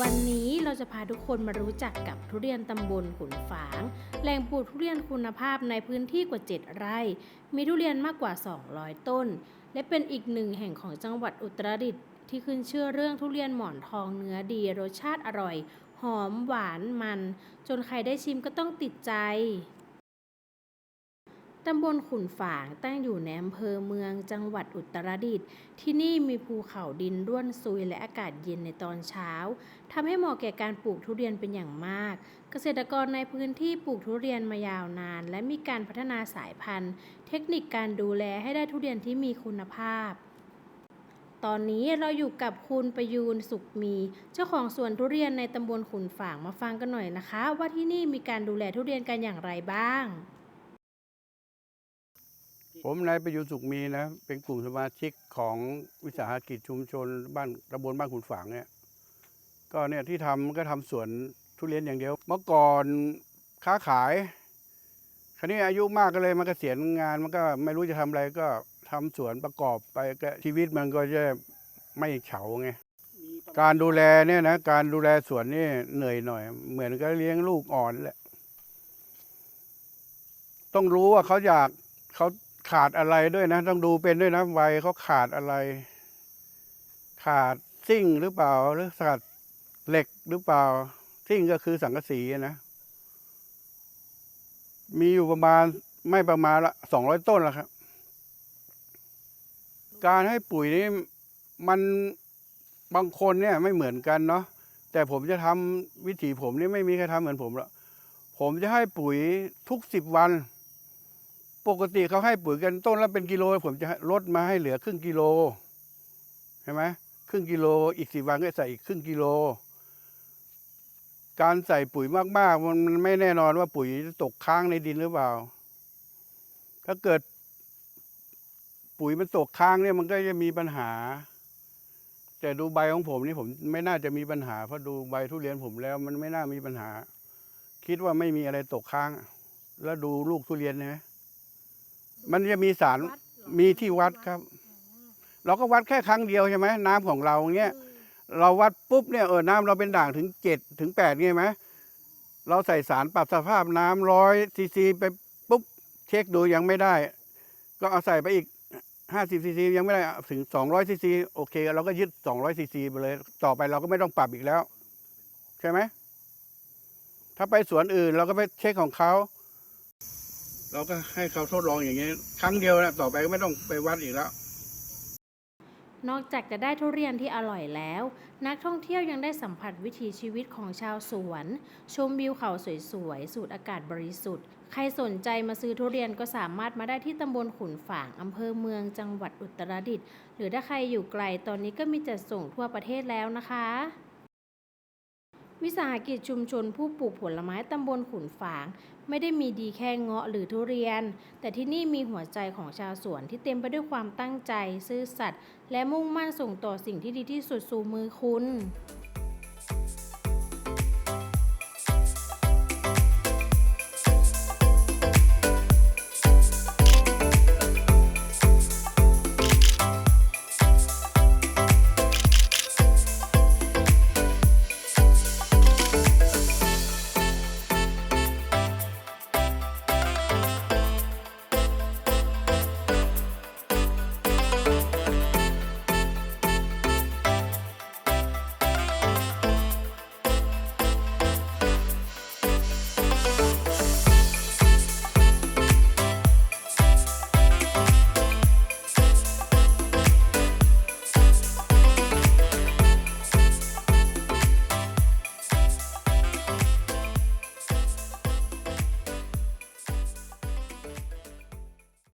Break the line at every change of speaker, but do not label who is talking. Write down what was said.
วันนี้เราจะพาทุกคนมารู้จักกับทุเรียนตำบลขุนฝาง แหล่งปลูกทุเรียนคุณภาพในพื้นที่กว่า 7 ไร่ มีทุเรียนมากกว่า 200 ต้น และเป็นอีกหนึ่งแห่งของจังหวัดอุตรดิตถ์ที่ขึ้นชื่อเรื่องทุเรียนหมอนทองเนื้อดีรสชาติอร่อย หอมหวานมัน จนใครได้ชิมก็ต้องติดใจ ตำบลขุนฝางตั้งอยู่ในอำเภอเมืองจังหวัดอุตรดิตถ์ที่นี่มีภูเขาดินร่วนซุยและอากาศเย็นในตอนเช้าทำให้เหมาะแก่การปลูกทุเรียนเป็นอย่างมาก เกษตรกรในพื้นที่ปลูกทุเรียนมายาวนาน และมีการพัฒนาสายพันธุ์ เทคนิคการดูแลให้ได้ทุเรียนที่มีคุณภาพตอนนี้เราอยู่กับคุณประยูนสุขมี เจ้าของสวนทุเรียนในตำบลขุนฝางมาฟังกันหน่อยนะคะ ว่าที่นี่มีการดูแลทุเรียนกันอย่างไรบ้าง
ผมนายประยุทธ์สุขมีนะเป็นกลุ่มสมาชิกของวิสาหกิจชุมชน บ้านตำบลบ้านขุนฝางเนี่ยก็เนี่ยที่ทำก็ทำสวนทุเรียนอย่างเดียว เมื่อก่อนค้าขาย คราวนี้อายุมากก็เลยมาเกษียณงานมันก็ไม่รู้จะทำอะไรก็ทำสวนประกอบไปก็ชีวิตมันก็จะไม่เฉาไงการดูแลเนี่ยนะการดูแลสวนนี่เหนื่อยหน่อย เหมือนกับเลี้ยงลูกอ่อนแหละ ต้องรู้ว่าเขาอยากเขา ขาดอะไรด้วยนะ ต้องดูเป็นด้วยนะวัยเขาขาดอะไร ขาดซิ่งหรือเปล่า หรือขาดเหล็กหรือเปล่า ซิ่งก็คือสังกะสีนะ มีอยู่ประมาณไม่ประมาณละสองร้อยต้นแล้วครับ การให้ปุ๋ยนี่มันบางคนเนี่ยไม่เหมือนกันเนาะแต่ผมจะทำวิถีผมนี่ไม่มีใครทำเหมือนผมหรอกผมจะให้ปุ๋ยทุกสิบวัน ปกติเขาให้ปุ๋ยกันต้นละเป็นกิโล ผมจะลดมาให้เหลือครึ่งกิโลใช่ไหมครึ่งกิโลอีกสิบวันก็ใส่อีกครึ่งกิโล การใส่ปุ๋ยมากๆมันมันไม่แน่นอนว่าปุ๋ยจะตกค้างในดินหรือเปล่า ถ้าเกิด ปุ๋ยมันตกค้างเนี่ยมันก็จะมีปัญหา แต่ดูใบของผมนี่ผมไม่น่าจะมีปัญหาเพราะดูใบทุเรียนผมแล้ว มันไม่น่ามีปัญหา คิดว่าไม่มีอะไรตกค้าง แล้วดูลูกทุเรียนนะ มันจะมีสาร
วัดเหรอ
มีที่วัดครับ เราก็วัดแค่ครั้งเดียวใช่ไหมน้ำของเราเงี้ย เราวัดปุ๊บเนี่ยเออน้ำเราเป็นด่างถึงเจ็ดถึงแปดเงี้ยไหมเราใส่สารปรับสภาพน้ำร้อยซีซีไปปุ๊บ เช็คดูยังไม่ได้ ก็เอาใส่ไปอีกห้าสิบซีซียังไม่ได้ถึงสองร้อยซีซีโอเค เราก็ยึดสองร้อยซีซีไปเลย ต่อไปเราก็ไม่ต้องปรับอีกแล้ว ใช่ไหมถ้าไปสวนอื่นเราก็ไปเช็คของเขา เราก็ให้เขาทดลองอย่างนี้ ครั้งเดียวนะต่อไปก็ไม่ต้องไปวัดอีกแล้ว
นอกจากจะได้ทุเรียนที่อร่อยแล้ว นักท่องเที่ยวยังได้สัมผัสวิถีชีวิตของชาวสวน ชมวิวเขาสวยๆ สูดอากาศบริสุทธิ์ ใครสนใจมาซื้อทุเรียนก็สามารถมาได้ที่ตำบลขุนฝางอำเภอเมืองจังหวัดอุตรดิตถ์หรือถ้าใครอยู่ไกลตอนนี้ก็มีจัดส่งทั่วประเทศแล้วนะคะ วิสาหกิจชุมชนผู้ปลูกผลไม้ตำบลขุนฝาง ไม่ได้มีดีแค่เงาะหรือทุเรียน แต่ที่นี่มีหัวใจของชาวสวนที่เต็มไปด้วยความตั้งใจ ซื่อสัตย์และมุ่งมั่นส่งต่อสิ่งที่ดีที่สุดสู่มือคุณ